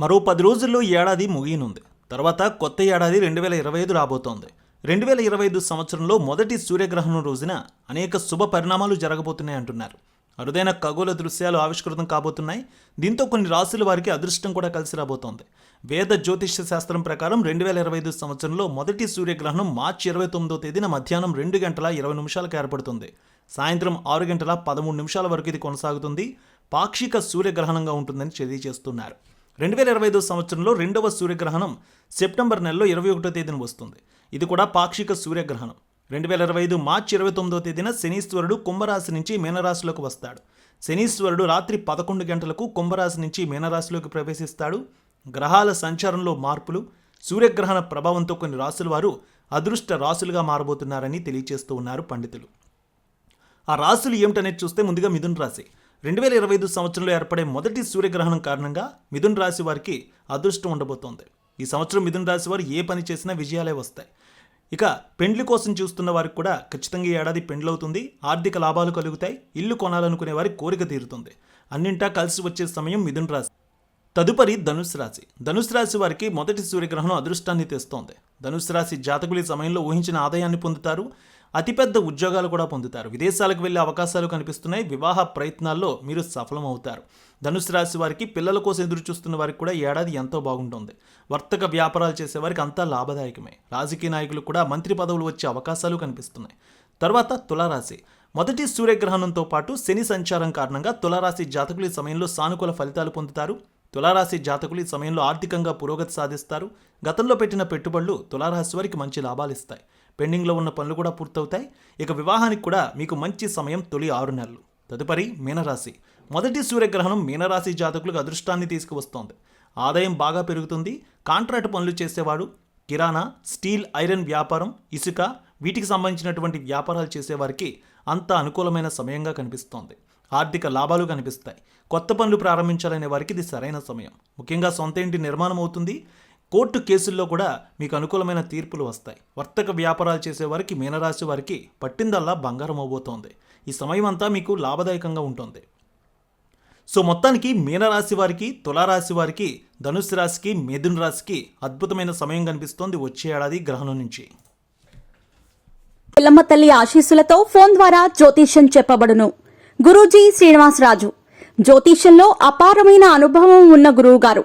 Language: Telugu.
మరో పది రోజుల్లో ఈ ఏడాది ముగియనుంది. తర్వాత కొత్త ఏడాది రెండు వేల ఇరవై ఐదు రాబోతోంది. రెండు వేల ఇరవై ఐదు సంవత్సరంలో మొదటి సూర్యగ్రహణం రోజున అనేక శుభ పరిణామాలు జరగబోతున్నాయి అంటున్నారు. అరుదైన ఖగోళ దృశ్యాలు ఆవిష్కృతం కాబోతున్నాయి. దీంతో కొన్ని రాశుల వారికి అదృష్టం కూడా కలిసి రాబోతోంది. వేద జ్యోతిష్య శాస్త్రం ప్రకారం రెండు వేల ఇరవై ఐదు సంవత్సరంలో మొదటి సూర్యగ్రహణం మార్చి ఇరవై తొమ్మిదో తేదీన మధ్యాహ్నం రెండు గంటల ఇరవై నిమిషాలకు ఏర్పడుతుంది. సాయంత్రం ఆరు గంటల పదమూడు నిమిషాల వరకు ఇది కొనసాగుతుంది. పాక్షిక సూర్యగ్రహణంగా ఉంటుందని తెలియజేస్తున్నారు. రెండు వేల ఇరవై ఐదు సంవత్సరంలో రెండవ సూర్యగ్రహణం సెప్టెంబర్ నెలలో ఇరవై ఒకటో తేదీన వస్తుంది. ఇది కూడా పాక్షిక సూర్యగ్రహణం. రెండు వేల ఇరవై ఐదు మార్చి ఇరవై తొమ్మిదో తేదీన శనీశ్వరుడు కుంభరాశి నుంచి మీనరాశిలోకి వస్తాడు. శనీశ్వరుడు రాత్రి పదకొండు గంటలకు కుంభరాశి నుంచి మీనరాశిలోకి ప్రవేశిస్తాడు. గ్రహాల సంచారంలో మార్పులు సూర్యగ్రహణ ప్రభావంతో కొన్ని రాసుల వారు అదృష్ట రాశులుగా మారబోతున్నారని తెలియజేస్తూ ఉన్నారు పండితులు. ఆ రాశులు ఏమిటనేది చూస్తే ముందుగా మిథున్ రాశి. రెండు వేల ఇరవై ఐదు సంవత్సరంలో ఏర్పడే మొదటి సూర్యగ్రహణం కారణంగా మిథున్ రాశి వారికి అదృష్టం ఉండబోతోంది. ఈ సంవత్సరం మిథున్ రాశి వారు ఏ పని చేసినా విజయాలే వస్తాయి. ఇక పెండ్లి కోసం చూస్తున్న వారికి కూడా ఖచ్చితంగా ఏడాది పెండ్లవుతుంది. ఆర్థిక లాభాలు కలుగుతాయి. ఇల్లు కొనాలనుకునే వారి కోరిక తీరుతుంది. అన్నింటా కలిసి వచ్చే సమయం మిథున్ రాశి. తదుపరి ధనుసు రాశి. ధనుసు రాశి వారికి మొదటి సూర్యగ్రహణం అదృష్టాన్ని తెస్తోంది. ధనుసు రాశి జాతకులు ఈ సమయంలో ఊహించిన ఆదాయాన్ని పొందుతారు. అతిపెద్ద ఉద్యోగాలు కూడా పొందుతారు. విదేశాలకు వెళ్ళే అవకాశాలు కనిపిస్తున్నాయి. వివాహ ప్రయత్నాల్లో మీరు సఫలమవుతారు. ధనుసు రాశి వారికి పిల్లల కోసం ఎదురు చూస్తున్న వారికి కూడా ఏడాది ఎంతో బాగుంటుంది. వర్తక వ్యాపారాలు చేసే వారికి అంతా లాభదాయకమే. రాజకీయ నాయకులు కూడా మంత్రి పదవులు వచ్చే అవకాశాలు కనిపిస్తున్నాయి. తర్వాత తులారాశి. మొదటి సూర్యగ్రహణంతో పాటు శని సంచారం కారణంగా తులారాశి జాతకులు ఈ సమయంలో సానుకూల ఫలితాలు పొందుతారు. తులారాశి జాతకులు ఈ సమయంలో ఆర్థికంగా పురోగతి సాధిస్తారు. గతంలో పెట్టిన పెట్టుబడులు తులారాశి వారికి మంచి లాభాలు ఇస్తాయి. పెండింగ్లో ఉన్న పనులు కూడా పూర్తవుతాయి. ఇక వివాహానికి కూడా మీకు మంచి సమయం తొలి ఆరు నెలలు. తదుపరి మీనరాశి. మొదటి సూర్యగ్రహణం మీనరాశి జాతకులకు అదృష్టాన్ని తీసుకువస్తోంది. ఆదాయం బాగా పెరుగుతుంది. కాంట్రాక్ట్ పనులు చేసేవాడు కిరాణా స్టీల్ ఐరన్ వ్యాపారం ఇసుక వీటికి సంబంధించినటువంటి వ్యాపారాలు చేసేవారికి అంత అనుకూలమైన సమయంగా కనిపిస్తోంది. ఆర్థిక లాభాలు కనిపిస్తాయి. కొత్త పనులు ప్రారంభించాలనే వారికి ఇది సరైన సమయం. ముఖ్యంగా సొంత ఇంటి నిర్మాణం అవుతుంది. కోర్టు కేసుల్లో కూడా మీకు అనుకూలమైన తీర్పులు వస్తాయి. వర్తక వ్యాపారాలు చేసేవారికి మీనరాశి వారికి పట్టిందల్లా బంగారం అవబోతోంది. ఈ సమయం అంతా మీకు లాభదాయకంగా ఉంటుంది. సో మొత్తానికి మీనరాశి వారికి తులారాశి వారికి ధనుసు రాశికి మిథున రాశికి అద్భుతమైన సమయం కనిపిస్తోంది వచ్చే ఏడాది గ్రహణం నుంచి. పిల్లమ్మ తల్లి ఆశీస్సులతో ఫోన్ ద్వారా జ్యోతిష్యం చెప్పబడును. గురూజీ శ్రీనివాసరాజు. జ్యోతిష్యంలో అపారమైన అనుభవం ఉన్న గురువు గారు